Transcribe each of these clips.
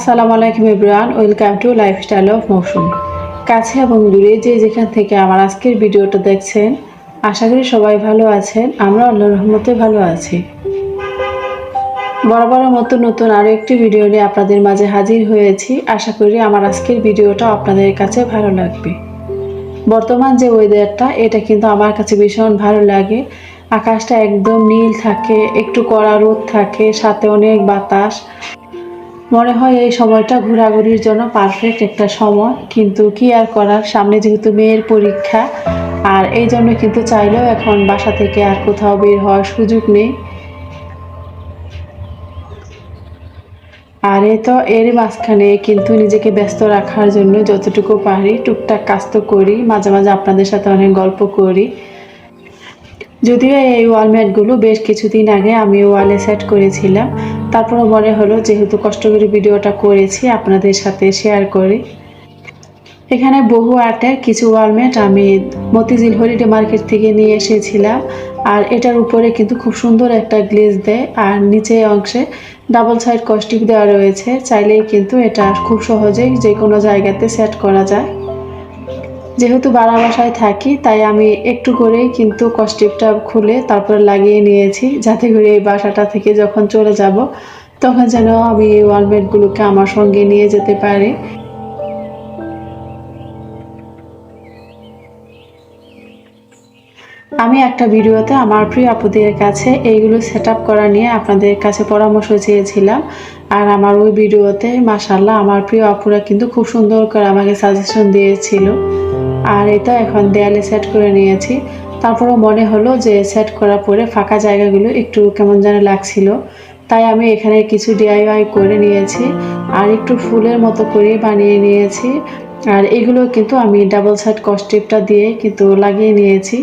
আসসালামু আলাইকুম Ibran welcome to lifestyle of Mousum. কাছে এবং দূরে যে যেখান থেকে আমার আজকের ভিডিওটা দেখছেন, আশা করি সবাই ভালো আছেন, আমরা আল্লাহ রহমতে ভালো আছি। বরাবরের মতো নতুন আরও একটি ভিডিও নিয়ে আপনাদের মাঝে হাজির হয়েছি, আশা করি আমার আজকের ভিডিওটা আপনাদের কাছে ভালো লাগবে। বর্তমান যে ওয়েদারটা এটা কিন্তু আমার কাছে ভীষণ ভালো লাগে। আকাশটা একদম নীল থাকে, একটু কড়া রোদ থাকে, সাথে অনেক বাতাস। মনে হয় এই সময়টা ঘোরাঘুরির জন্য পারফেক্ট একটা সময়, কিন্তু কি আর করার? সামনে যেহেতু মেয়ের পরীক্ষা, আর এই জন্য কিন্তু চাইলেও এখন বাসা থেকে আর কোথাও বের হওয়ার সুযোগ নেই। আর এ তো এর মাঝখানে কিন্তু নিজেকে ব্যস্ত রাখার জন্য যতটুকু পারি, টুকটাক কাজ তো করি, মাঝে মাঝে আপনাদের সাথে অনেক গল্প করি। যদিও এই ওয়াল ম্যাটগুলো বেশ কিছুদিন আগে আমি ওয়ালে সেট করেছিলাম। তারপরে মনে হলো যেহেতু কষ্ট করে ভিডিওটা করেছি, আপনাদের সাথে শেয়ার করি। এখানে বহু আর্টের কিছু ওয়ালমেট আমি মতিঝিল হলিডে মার্কেট থেকে নিয়ে এসেছিলাম। আর এটার উপরে কিন্তু খুব সুন্দর একটা গ্লেজ দেয়। আর নিচে অংশে ডাবল সাইড কস্টিপ দেওয়া রয়েছে। চাইলেই কিন্তু এটা খুব সহজেই যে কোনো জায়গাতে সেট করা যায়। যেহেতু বাড়া বাসায় থাকি, তাই আমি একটু করেই কিন্তু কস্টিপটা খুলে তারপরে লাগিয়ে নিয়েছি, যাতে করে এই বাসাটা থেকে যখন চলে যাব, তখন যেন আমি এই ওয়ালমেটগুলোকে আমার সঙ্গে নিয়ে যেতে পারি। আমি একটা ভিডিওতে আমার প্রিয় আপুদের কাছে এইগুলো সেট করা নিয়ে আপনাদের কাছে পরামর্শ চেয়েছিলাম, আর আমার ওই ভিডিওতে মাসাল্লাহ আমার প্রিয় আপুরা কিন্তু খুব সুন্দর করে আমাকে সাজেশন দিয়েছিল। আর এটা এখন দেয়ালে সেট করে নিয়েছি। তারপরও মনে হলো যে সেট করার পরে ফাঁকা জায়গাগুলো একটু কেমন যেন লাগছিল। তাই আমি এখানে কিছু ডিআইওয়াই করে নিয়েছি আর একটু ফুলের মতো করে বানিয়ে নিয়েছি। আর এগুলো কিন্তু আমি ডাবল সাইড কস্টিপটা দিয়ে কিন্তু লাগিয়ে নিয়েছি।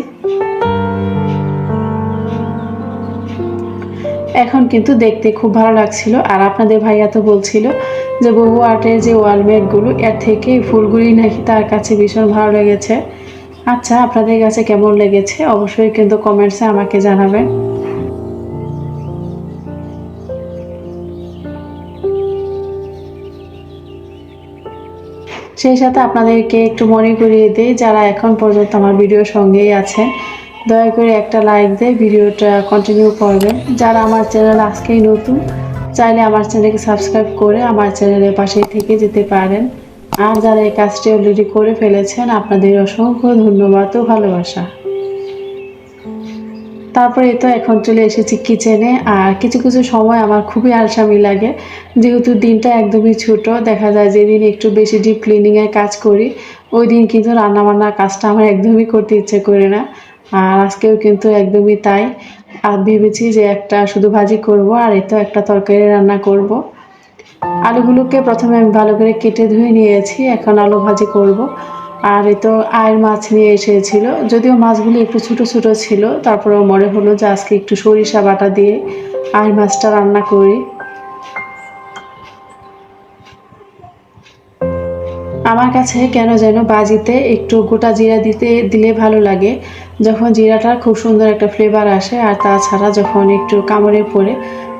এখন কিন্তু দেখতে খুব ভালো লাগছিল। আর আপনাদের ভাইয়া তো বলছিল যে বহু আর্টের যে ওয়ালমেটগুলো এর থেকে ফুলগুলি নাকি তার কাছে ভীষণ ভালো লেগেছে। আচ্ছা আপনাদের কাছে কেমন লেগেছে? অবশ্যই কিন্তু কমেন্টসে আমাকে জানাবেন। সেই সাথে আপনাদেরকে একটু মনে করিয়ে দিই, যারা এখন পর্যন্ত আমার ভিডিওর সঙ্গেই আছেন দয়া করে একটা লাইক দিয়ে ভিডিওটা কন্টিনিউ করবেন। যারা আমার চ্যানেল আজকেই নতুন, চাইলে আমার চ্যানেলকে সাবস্ক্রাইব করে আমার চ্যানেলের পাশেই থেকে যেতে পারেন। আর যারা এই কাজটি অলরেডি করে ফেলেছেন, আপনাদের অসংখ্য ধন্যবাদ ও ভালোবাসা। তারপরে তো এখন চলে এসেছি কিচেনে আর কিছু কিছু সময় আমার খুবই আলসামি লাগে। যেহেতু দিনটা একদমই ছোট, দেখা যায় যেদিন একটু বেশি ডিপ ক্লিনিংয়ের কাজ করি, ওই দিন কিন্তু রান্নাবান্নার কাজটা আমার একদমই করতে ইচ্ছে করে না। আর আজকেও কিন্তু একদমই তাই। আর ভেবেছি যে একটা শুধু ভাজি করব আর এই তো একটা তরকারি রান্না করব। আলুগুলোকে প্রথমে আমি ভালো করে কেটে ধুয়ে নিয়েছি, এখন আলু ভাজি করব। আর এই তো আয়ের মাছ নিয়ে এসেছিল, যদিও মাছগুলো একটু ছোটো ছোটো ছিল, তারপরেও মনে হলো যে আজকে একটু সরিষা বাটা দিয়ে আয়ের মাছটা রান্না করি। আমার কাছে কেন যেন বাজিতে একটু গোটা জিরা দিতে, দিলে ভালো লাগে। যখন জিরাটার খুব সুন্দর একটা ফ্লেভার আসে, আর তাছাড়া যখন একটু কামড়ে পড়ে,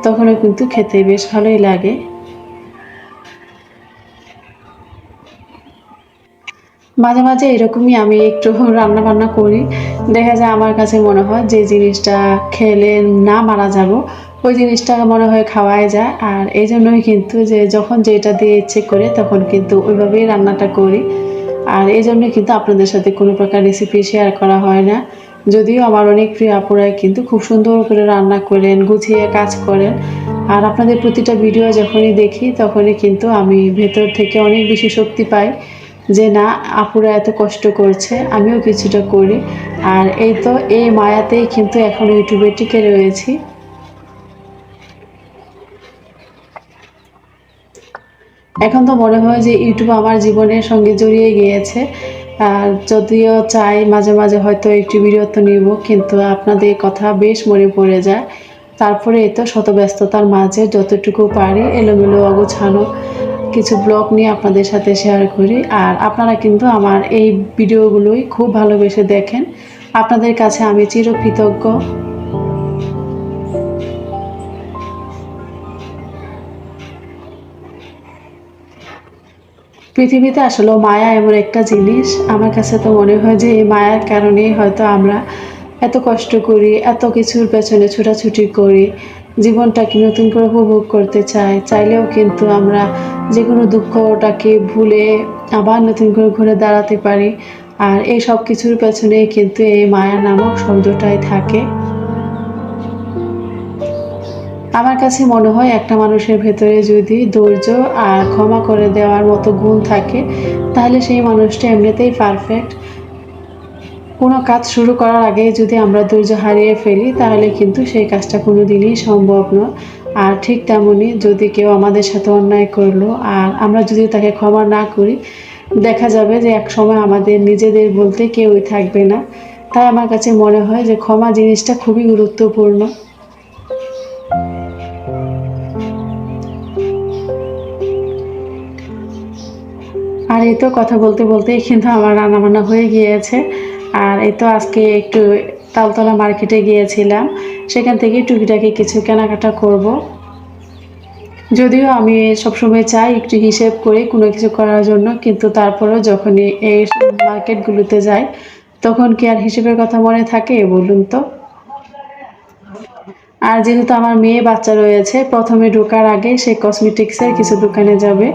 তখনও কিন্তু খেতে বেশ ভালোই লাগে। মাঝে মাঝে এরকমই আমি একটু রান্না বান্না করি। দেখা যায় আমার কাছে মনে হয় যে জিনিসটা খেলে না মারা যাব, ওই জিনিসটা মনে হয় খাওয়াই যায়। আর এই জন্যই কিন্তু যে যখন যেটা দিয়ে ইচ্ছে করে, তখন কিন্তু ওইভাবেই রান্নাটা করি। আর এই জন্য কিন্তু আপনাদের সাথে কোনো প্রকার রেসিপি শেয়ার করা হয় না। যদিও আমার অনেক প্রিয় আপুরাই কিন্তু খুব সুন্দর করে রান্না করেন, গুছিয়ে কাজ করেন। আর আপনাদের প্রতিটা ভিডিও যখনই দেখি তখনই কিন্তু আমি ভেতর থেকে অনেক বেশি শক্তি পাই যে না, আপুরা এত কষ্ট করছে, আমিও কিছুটা করি। আর এই তো, এই মায়াতেই কিন্তু এখন ইউটিউবে টিকে রয়েছি। এখন তো মনে হয় যে ইউটিউব আমার জীবনের সঙ্গে জড়িয়ে গিয়েছে। আর যদিও চাই মাঝে মাঝে হয়তো একটু বিরত নিব, কিন্তু আপনাদের কথা বেশ মনে পড়ে যায়। তারপরে এই তো শত ব্যস্ততার মাঝে যতটুকু পারি এলোমেলো অগোছানো কিছু ব্লগ নিয়ে আপনাদের সাথে শেয়ার করি। আর আপনারা কিন্তু আমার এই ভিডিওগুলোই খুব ভালোবেসে দেখেন। আপনাদের কাছে আমি চিরকৃতজ্ঞ। পৃথিবীতে আসলে মায়া এমন একটা জিনিস। আমার কাছে তো মনে হয় যে এই মায়ার কারণেই হয়তো আমরা এত কষ্ট করি, এত কিছুর পেছনে ছোটাছুটি করি। জীবনটাকে নতুন করে উপভোগ করতে চাই। চাইলেও কিন্তু আমরা যে কোনো দুঃখটাকে ভুলে আবার নতুন করে ঘুরে দাঁড়াতে পারি। আর এই সব কিছুর পেছনেই কিন্তু এই মায়া নামক শব্দটাই থাকে। আমার কাছে মনে হয় একটা মানুষের ভেতরে যদি ধৈর্য আর ক্ষমা করে দেওয়ার মতো গুণ থাকে, তাহলে সেই মানুষটা এমনিতেই পারফেক্ট কোনো কাজ শুরু করার আগে যদি আমরা ধৈর্য হারিয়ে ফেলি, তাহলে কিন্তু সেই কাজটা কোনো দিনই সম্ভব নয় আর ঠিক তেমনই যদি কেউ আমাদের সাথে অন্যায় করল আর আমরা যদি তাকে ক্ষমা না করি, দেখা যাবে যে এক সময় আমাদের নিজেদের বলতে কেউই থাকবে না। তাই আমার কাছে মনে হয় যে ক্ষমা জিনিসটা খুবই গুরুত্বপূর্ণ। আর এই তো কথা বলতে বলতে কিন্তু আমার রান্নাবান্না হয়ে গিয়েছে। আর এই তো আজকে একটু তালতলা মার্কেটে গিয়েছিলাম। সেখান থেকে টুকিটাকি কিছু কেনাকাটা করব। যদিও আমি সবসময় চাই একটু হিসেব করে কোনো কিছু করার জন্য, কিন্তু তারপরেও যখনই এই মার্কেটগুলোতে যাই, তখন কি আর হিসেবের কথা মনে থাকে বলুন তো? আর যেহেতু আমার মেয়ে বাচ্চা রয়েছে, প্রথমে ঢোকার আগে সে কসমেটিক্সের কিছু দোকানে যাবে।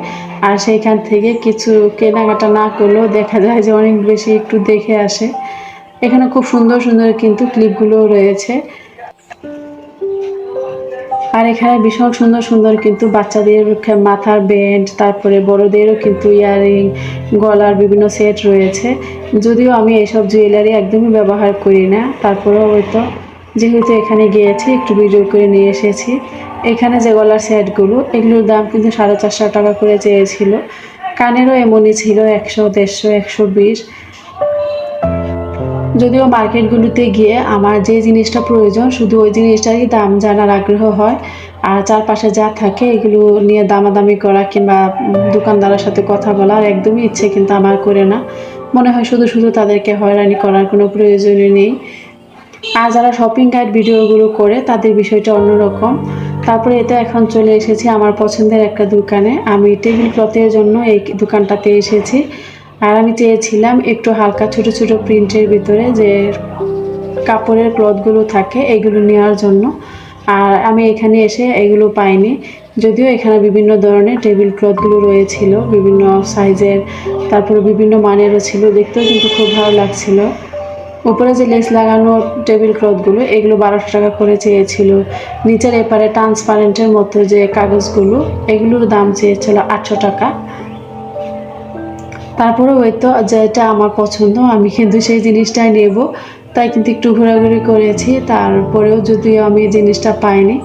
আর সেইখান থেকে কিছু কেনাকাটা না করলেও দেখা যায় যে অনেক বেশি একটু দেখে আসে। এখানে খুব সুন্দর সুন্দর কিন্তু ক্লিপগুলোও রয়েছে। আর এখানে ভীষণ সুন্দর সুন্দর কিন্তু বাচ্চাদের মাথার ব্যান্ড তারপরে বড়দেরও কিন্তু ইয়ারিং গলার বিভিন্ন সেট রয়েছে। যদিও আমি এসব জুয়েলারি একদমই ব্যবহার করি না, তারপরেও হয়তো যেহেতু এখানে গিয়েছি, একটু ভিডিও করে নিয়ে এসেছি। এখানে যে গলার সেটগুলো, এগুলোর দাম কিন্তু সাড়ে চারশো টাকা করে চেয়েছিল। কানেরও এমনই ছিল, একশো, দেড়শো, একশো বিশ। যদিও মার্কেটগুলোতে গিয়ে আমার যে জিনিসটা প্রয়োজন, শুধু ওই জিনিসটারই দাম জানার আগ্রহ হয়। আর চারপাশে যা থাকে, এগুলো নিয়ে দামাদামি করা কিংবা দোকানদারের সাথে কথা বলার একদমই ইচ্ছে কিন্তু আমার করে না। মনে হয় শুধু শুধু তাদেরকে হয়রানি করার কোনো প্রয়োজনই নেই। আর যারা শপিং গাইড ভিডিওগুলো করে, তাদের বিষয়টা অন্যরকম। তারপরে এটা এখন চলে এসেছি আমার পছন্দের একটা দোকানে। আমি টেবিল ক্লথের জন্য এই দোকানটাতে এসেছি। আর আমি চেয়েছিলাম একটু হালকা ছোট ছোট প্রিন্টের ভিতরে যে কাপড়ের ক্লথগুলো থাকে, এগুলো নেওয়ার জন্য। আর আমি এখানে এসে এগুলো পাইনি। যদিও এখানে বিভিন্ন ধরনের টেবিল ক্লথগুলো রয়েছিল, বিভিন্ন সাইজের তারপরে বিভিন্ন মানেরও ছিল। দেখতেও কিন্তু খুব ভালো লাগছিল। উপরে যে লেস লাগানো টেবিল ক্লথগুলো, এগুলো বারোশো টাকা করে চেয়েছিল। নিচের এপারে ট্রান্সপারেন্টের মতো যে কাগজগুলো, এগুলোর দাম চেয়েছিল আটশো টাকা। তারপরে ওই তো যেটা আমার পছন্দ, আমি কিন্তু সেই জিনিসটাই নেব। তাই কিন্তু একটু ঘোরাঘুরি করেছি। তারপরেও যদিও আমি জিনিসটা পাইনি,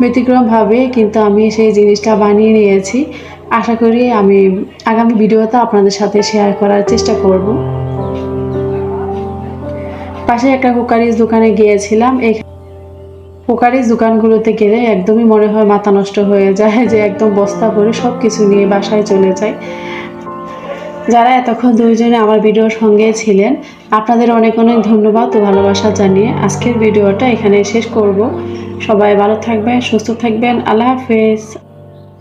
ব্যতিক্রমভাবে কিন্তু আমি সেই জিনিসটা বানিয়ে নিয়েছি। আশা করি আমি আগামী ভিডিওতে আপনাদের সাথে শেয়ার করার চেষ্টা করব। পাশে একটা কুকারিজ দোকানে গিয়েছিলাম এই কুকারিজ দোকানগুলোতে গেলে একদমই মনে হয় মাথা নষ্ট হয়ে যায়, যে একদম বস্তা ভরে সব কিছু নিয়ে বাসায় চলে যায় যারা এতক্ষণ দুইজনে আমার ভিডিওর সঙ্গে ছিলেন, আপনাদের অনেক অনেক ধন্যবাদ ও ভালোবাসা জানিয়ে আজকের ভিডিওটা এখানে শেষ করব। সবাই ভালো থাকবেন, সুস্থ থাকবেন, আল্লাহ হাফেজ।